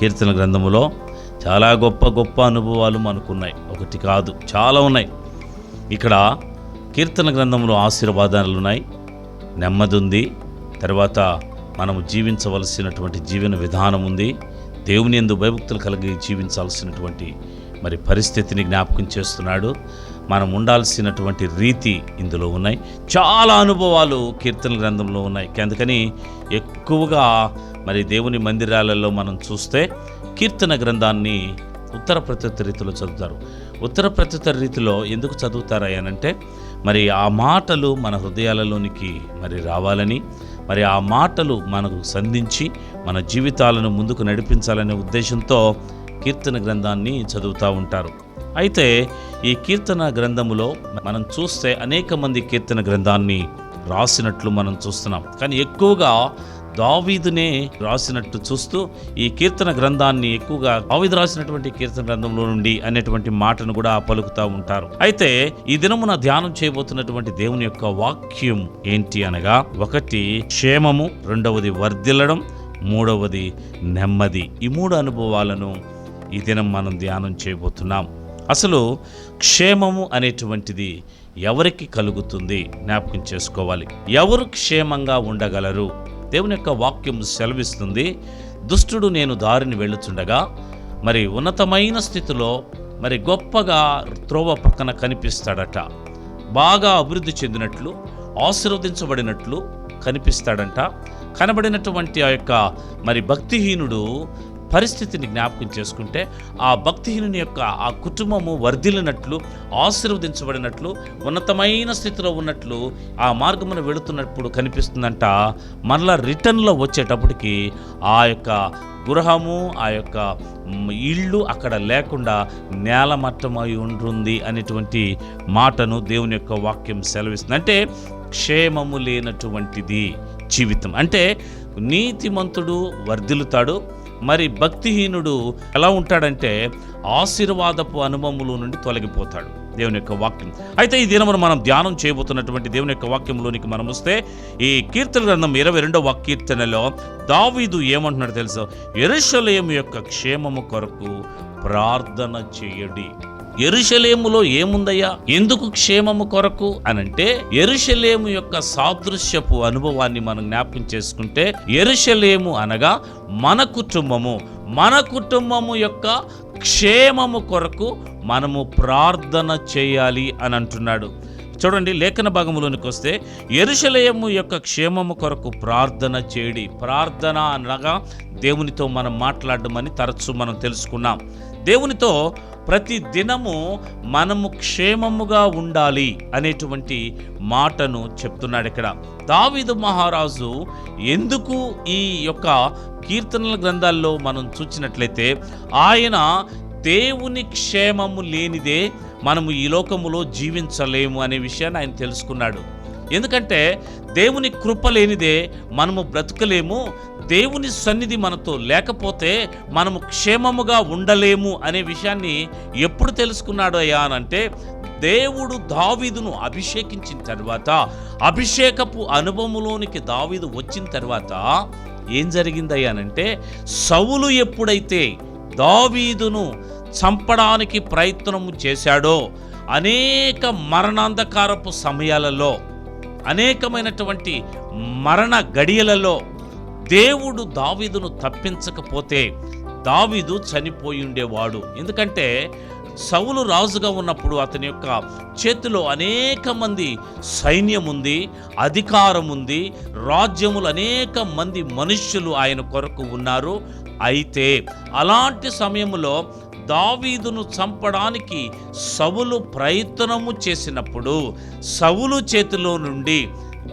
కీర్తన గ్రంథములో చాలా గొప్ప గొప్ప అనుభవాలు మనకున్నాయి. ఒకటి కాదు చాలా ఉన్నాయి. ఇక్కడ కీర్తన గ్రంథంలో ఆశీర్వాదాలు ఉన్నాయి. నెమ్మది ఉంది తర్వాత మనము జీవించవలసినటువంటి జీవన విధానం ఉంది. దేవుని ఎందు భయభక్తులు కలిగి జీవించాల్సినటువంటి మరి పరిస్థితిని జ్ఞాపకం చేస్తున్నాడు. మనం ఉండాల్సినటువంటి రీతి ఇందులో ఉన్నాయి. చాలా అనుభవాలు కీర్తన గ్రంథంలో ఉన్నాయి. అందుకని ఎక్కువగా మరి దేవుని మందిరాలలో మనం చూస్తే కీర్తన గ్రంథాన్ని ఉత్తర ప్రత్యుత్తర రీతిలో చదువుతారు. ఉత్తర ప్రత్యుత్తర రీతిలో ఎందుకు చదువుతారా అంటే మరి ఆ మాటలు మన హృదయాలలోనికి మరి రావాలని మరి ఆ మాటలు మనకు సంధించి మన జీవితాలను ముందుకు నడిపించాలనే ఉద్దేశంతో కీర్తన గ్రంథాన్ని చదువుతూ ఉంటారు. అయితే ఈ కీర్తన గ్రంథములో మనం చూస్తే అనేక మంది కీర్తన గ్రంథాన్ని రాసినట్లు మనం చూస్తున్నాం. కానీ ఎక్కువగా దావీదునే రాసినట్టు చూస్తూ ఈ కీర్తన గ్రంథాన్ని ఎక్కువగా దావీదు రాసినటువంటి కీర్తన గ్రంథంలో నుండి అనేటువంటి మాటను కూడా పలుకుతూ ఉంటారు. అయితే ఈ దినమున ధ్యానం చేయబోతున్నటువంటి దేవుని యొక్క వాక్యం ఏంటి అనగా ఒకటి క్షేమము రెండవది వర్ధిల్లడం మూడవది నెమ్మది. ఈ మూడు అనుభవాలను ఈ దినం మనం ధ్యానం చేయబోతున్నాం. అసలు క్షేమము అనేటువంటిది ఎవరికి కలుగుతుంది? జ్ఞాపకం చేసుకోవాలి. ఎవరు క్షేమంగా ఉండగలరు? దేవుని యొక్క వాక్యం సెలవిస్తుంది. దుష్టుడు నేను దారిని వెళ్ళుచుండగా మరి ఉన్నతమైన స్థితిలో మరి గొప్పగా త్రోవ పక్కన కనిపిస్తాడట. బాగా అభివృద్ధి చెందినట్లు ఆశీర్వదించబడినట్లు కనిపిస్తాడంట. కనబడినటువంటి ఆ యొక్క మరి భక్తిహీనుడు పరిస్థితిని జ్ఞాపకం చేసుకుంటే ఆ భక్తిహీనుని యొక్క ఆ కుటుంబము వర్ధిల్లినట్లు ఆశీర్వదించబడినట్లు ఉన్నతమైన స్థితిలో ఉన్నట్లు ఆ మార్గమును వెళుతున్నప్పుడు కనిపిస్తుందంట. మరలా రిటర్న్లో వచ్చేటప్పటికి ఆ యొక్క గృహము ఆ యొక్క ఇళ్ళు అక్కడ లేకుండా నేలమట్టమై ఉంటుంది అనేటువంటి మాటను దేవుని యొక్క వాక్యం సెలవిస్తుంది. అంటే క్షేమము లేనటువంటిది జీవితం. అంటే నీతిమంతుడు వర్ధిల్లుతాడు మరి భక్తిహీనుడు ఎలా ఉంటాడంటే ఆశీర్వాదపు అనుభవముల నుండి తొలగిపోతాడు. దేవుని యొక్క వాక్యం. అయితే ఈ దినమును మనం ధ్యానం చేయబోతున్నటువంటి దేవుని యొక్క వాక్యంలోనికి మనం వస్తే ఈ కీర్తన గ్రంథం ఇరవై రెండవ కీర్తనలో దావీదు ఏమంటున్నాడు తెలుసా? ఎరుషలేము యొక్క క్షేమము కొరకు ప్రార్థన చేయడి. ఎరుషలేములో ఏముందయ్యా? ఎందుకు క్షేమము కొరకు అనంటే ఎరుషలేము యొక్క సాదృశ్యపు అనుభవాన్ని మనం జ్ఞాపకం చేసుకుంటే ఎరుషలేము అనగా మన కుటుంబము. మన కుటుంబము యొక్క క్షేమము కొరకు మనము ప్రార్థన చేయాలి అని అంటున్నాడు చూడండి లేఖన భాగంలోనికి వస్తే ఎరుషలేము యొక్క క్షేమము కొరకు ప్రార్థన చేయడి. ప్రార్థన అనగా దేవునితో మనం మాట్లాడమని తరచూ తరచు మనం తెలుసుకున్నాం. దేవునితో ప్రతి దినము మనము క్షేమముగా ఉండాలి అనేటువంటి మాటను చెప్తున్నాడు ఇక్కడ. దావిదు మహారాజు ఎందుకు ఈ యొక్క కీర్తనల గ్రంథాల్లో మనం చూచినట్లయితే ఆయన దేవుని క్షేమము లేనిదే మనము ఈ లోకములో జీవించలేము అనే విషయాన్ని ఆయన తెలుసుకున్నాడు. ఎందుకంటే దేవుని కృప లేనిదే మనము బ్రతకలేము. దేవుని సన్నిధి మనతో లేకపోతే మనము క్షేమముగా ఉండలేము అనే విషయాన్ని ఎప్పుడు తెలుసుకున్నాడు అయ్యా అని అంటే దేవుడు దావీదును అభిషేకించిన తర్వాత అభిషేకపు అనుభవములోనికి దావీదు వచ్చిన తర్వాత ఏం జరిగిందయ్యానంటే సవులు ఎప్పుడైతే దావీదును చంపడానికి ప్రయత్నము చేశాడో అనేక మరణాంధకారపు సమయాలలో అనేకమైనటువంటి మరణ గడియలలో దేవుడు దావీదును తప్పించకపోతే దావీదు చనిపోయి ఉండేవాడు. ఎందుకంటే సౌలు రాజుగా ఉన్నప్పుడు అతని యొక్క చేతిలో అనేక మంది సైన్యం ఉంది అధికారం ఉంది రాజ్యములు అనేక మంది మనుష్యులు ఆయన కొరకు ఉన్నారు. అయితే అలాంటి సమయంలో దావీదును చంపడానికి సవులు ప్రయత్నము చేసినప్పుడు సవులు చేతిలో నుండి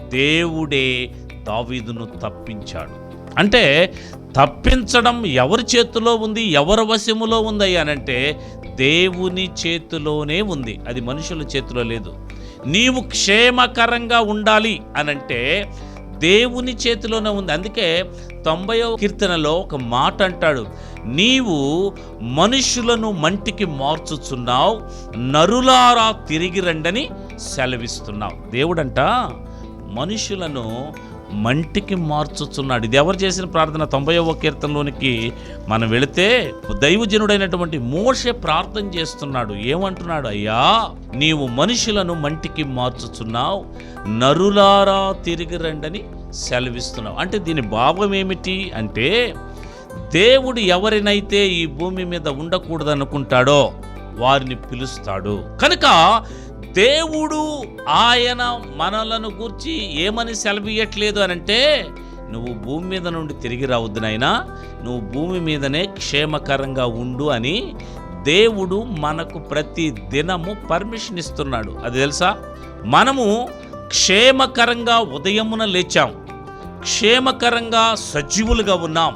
దేవుడే దావీదును తప్పించాడు. అంటే తప్పించడం ఎవరి చేతిలో ఉంది ఎవరి వశములో ఉంది అనంటే దేవుని చేతిలోనే ఉంది. అది మనుషుల చేతిలో లేదు. నీవు క్షేమకరంగా ఉండాలి అనంటే దేవుని చేతిలోనే ఉంది. అందుకే తొంభైవ కీర్తనలో ఒక మాట అంటాడు. నీవు మనుషులను మంటికి మార్చుచున్నావు నరులారా తిరిగి రండని సెలవిస్తున్నావు. దేవుడంట మనుషులను మంటికి మార్చుచున్నాడు. ఇది ఎవరు చేసిన ప్రార్థన? తొంభైవ కీర్తనలోనికి మనం వెళితే దైవజనుడైనటువంటి మోషే ప్రార్థన చేస్తున్నాడు. ఏమంటున్నాడు? అయ్యా నీవు మనుషులను మంటికి మార్చుచున్నావు నరులారా తిరిగి రండని సెలవిస్తున్నావు. అంటే దీని భావం ఏమిటి అంటే దేవుడు ఎవరినైతే ఈ భూమి మీద ఉండకూడదనుకుంటాడో వారిని పిలుస్తాడు. కనుక దేవుడు ఆయన మనలను గూర్చి ఏమని సెలవియట్లేదు అని అంటే నువ్వు భూమి మీద నుండి తిరిగి రావద్దు నాయనా నువ్వు భూమి మీదనే క్షేమకరంగా ఉండు అని దేవుడు మనకు ప్రతి దినము పర్మిషన్ ఇస్తున్నాడు. అది తెలుసా? మనము క్షేమకరంగా ఉదయమున లేచాం. క్షేమకరంగా సజీవులుగా ఉన్నాం.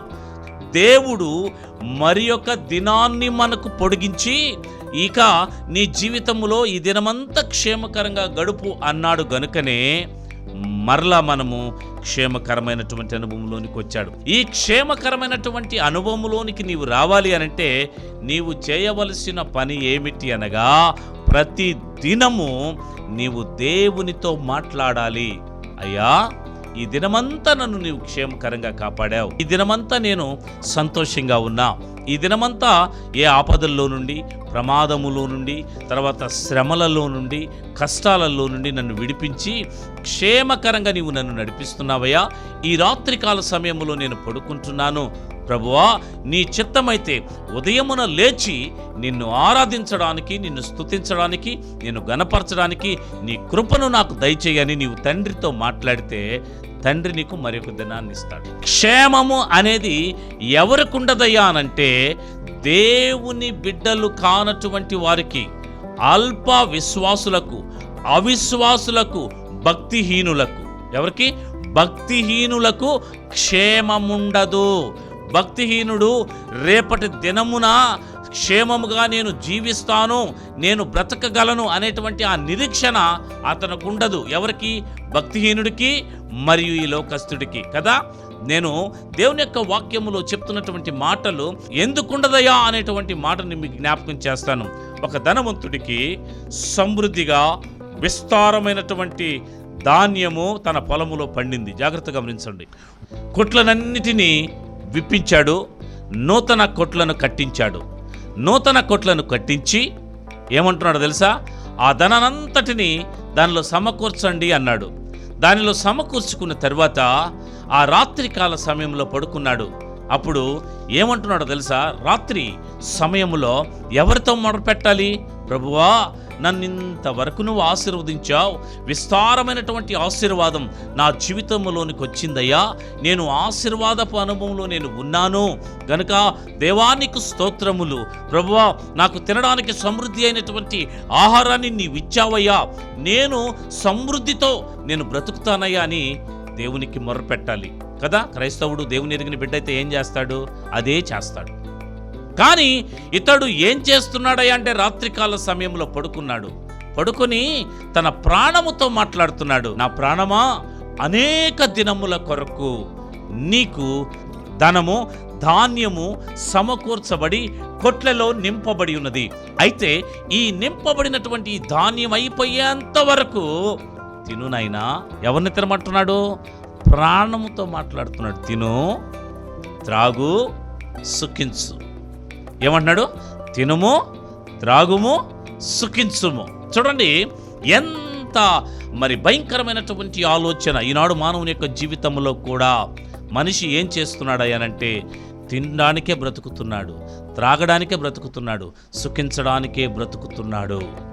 దేవుడు మరి యొక్క దినాన్ని మనకు పొడిగించి ఇక నీ జీవితంలో ఈ దినమంతా క్షేమకరంగా గడుపు అన్నాడు గనుకనే మరలా మనము క్షేమకరమైనటువంటి అనుభవంలోనికి వచ్చాడు. ఈ క్షేమకరమైనటువంటి అనుభవంలోనికి నీవు రావాలి అనంటే నీవు చేయవలసిన పని ఏమిటి అనగా ప్రతి దినము నీవు దేవునితో మాట్లాడాలి. అయ్యా ఈ దినమంతా నన్ను నీవు క్షేమకరంగా కాపాడావు. ఈ దినమంతా నేను సంతోషంగా ఉన్నా. ఈ దినమంతా ఏ ఆపదల్లో నుండి ప్రమాదములో నుండి తర్వాత శ్రమలలో నుండి కష్టాలలో నుండి నన్ను విడిపించి క్షేమకరంగా నీవు నన్ను నడిపిస్తున్నావయ్యా. ఈ రాత్రికాల సమయంలో నేను పడుకుంటున్నాను. ప్రభువా నీ చిత్తమైతే ఉదయమున లేచి నిన్ను ఆరాధించడానికి నిన్ను స్తుతించడానికి నిన్ను గనపరచడానికి నీ కృపను నాకు దయచేయని నీవు తండ్రితో మాట్లాడితే తండ్రి నీకు మరొక దినాన్ని ఇస్తాడు క్షేమము అనేది ఎవరికి ఉండదయ్యా అనంటే దేవుని బిడ్డలు కానటువంటి వారికి అల్ప విశ్వాసులకు అవిశ్వాసులకు భక్తిహీనులకు. ఎవరికి? భక్తిహీనులకు క్షేమముండదు. భక్తిహీనుడు రేపటి దినమున క్షేమముగా నేను జీవిస్తాను నేను బ్రతకగలను అనేటువంటి ఆ నిరీక్షణ అతనికి ఉండదు ఎవరికి? భక్తిహీనుడికి మరియు ఈ లోకస్తుడికి కదా? నేను దేవుని యొక్క వాక్యములో చెప్తున్నటువంటి మాటలు ఎందుకుండదయా అనేటువంటి మాటని మీకు జ్ఞాపకం చేస్తాను. ఒక ధనవంతుడికి సమృద్ధిగా విస్తారమైనటువంటి ధాన్యము తన పొలములో పండింది. జాగ్రత్తగా గమనించండి. కొట్లనన్నిటినీ విప్పించాడు నూతన కొట్లను కట్టించాడు. నూతన కొట్లను కట్టించి ఏమంటున్నాడు తెలుసా? ఆ ధనానంతటిని దానిలో సమకూర్చండి అన్నాడు. దానిలో సమకూర్చుకున్న తర్వాత ఆ రాత్రికాల సమయంలో పడుకున్నాడు. అప్పుడు ఏమంటున్నాడో తెలుసా? రాత్రి సమయంలో ఎవరితో మొదలు పెట్టాలి ప్రభువా నన్ను ఇంతవరకు నువ్వు ఆశీర్వదించావు. విస్తారమైనటువంటి ఆశీర్వాదం నా జీవితంలోనికి వచ్చిందయ్యా. నేను ఆశీర్వాదపు అనుభవంలో నేను ఉన్నాను. గనుక దేవానికి స్తోత్రములు. ప్రభువా నాకు తినడానికి సమృద్ధి అయినటువంటి ఆహారాన్ని నీవు ఇచ్చావయ్యా. నేను సమృద్ధితో నేను బ్రతుకుతానయ్యా అని దేవునికి మొర్రపెట్టాలి కదా? క్రైస్తవుడు దేవుని ఎరిగిన బిడ్డ అయితే ఏం చేస్తాడు? అదే చేస్తాడు. కానీ ఇతడు ఏం చేస్తున్నాడయ్యా అంటే రాత్రికాల సమయంలో పడుకున్నాడు. పడుకుని తన ప్రాణముతో మాట్లాడుతున్నాడు. నా ప్రాణమా? అనేక దినముల కొరకు నీకు ధనము ధాన్యము సమకూర్చబడి కొట్లలో నింపబడి ఉన్నది. అయితే ఈ నింపబడినటువంటి ధాన్యం అయిపోయేంత వరకు తిను నాయనా. ఎవరిని తినమంటున్నాడు? ప్రాణముతో మాట్లాడుతున్నాడు. తిను త్రాగు సుఖించు. ఏమంటున్నాడు? తినుము త్రాగుము సుఖించుము. చూడండి ఎంత మరి భయంకరమైనటువంటి ఆలోచన ఈనాడు మానవుని యొక్క జీవితంలో కూడా మనిషి ఏం చేస్తున్నాడయ్యానంటే తినడానికే బ్రతుకుతున్నాడు త్రాగడానికే బ్రతుకుతున్నాడు సుఖించడానికే బ్రతుకుతున్నాడు.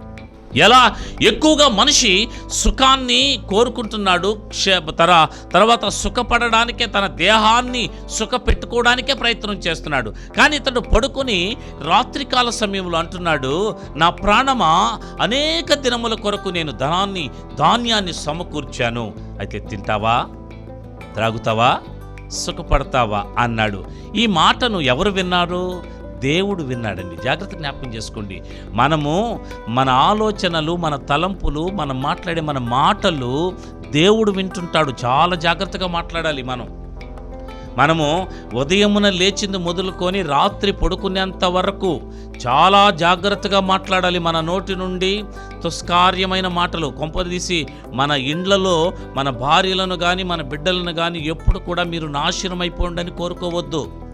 ఎలా? ఎక్కువగా మనిషి సుఖాన్ని కోరుకుంటున్నాడు. క్షే- తర తర్వాత సుఖపడడానికే తన దేహాన్ని సుఖ పెట్టుకోవడానికే ప్రయత్నం చేస్తున్నాడు. కానీ ఇతడు పడుకొని రాత్రికాల సమయంలో అంటున్నాడు నా ప్రాణమా? అనేక దినముల కొరకు నేను ధనాన్ని ధాన్యాన్ని సమకూర్చాను. అయితే తింటావా? త్రాగుతావా? సుఖపడతావా? అన్నాడు. ఈ మాటను ఎవరు విన్నారు? దేవుడు విన్నాడండి. జాగ్రత్త జ్ఞాపకం చేసుకోండి. మనము మన ఆలోచనలు మన తలంపులు మనం మాట్లాడే మన మాటలు దేవుడు వింటుంటాడు. చాలా జాగ్రత్తగా మాట్లాడాలి మనం. మనము ఉదయమున లేచింది మొదలుకొని రాత్రి పడుకునేంత వరకు చాలా జాగ్రత్తగా మాట్లాడాలి మన నోటి నుండి తుస్కార్యమైన మాటలు. కొంపదీసి మన ఇండ్లలో మన భార్యలను కానీ మన బిడ్డలను కానీ ఎప్పుడు కూడా మీరు నాశనం అయిపోండి అని కోరుకోవద్దు.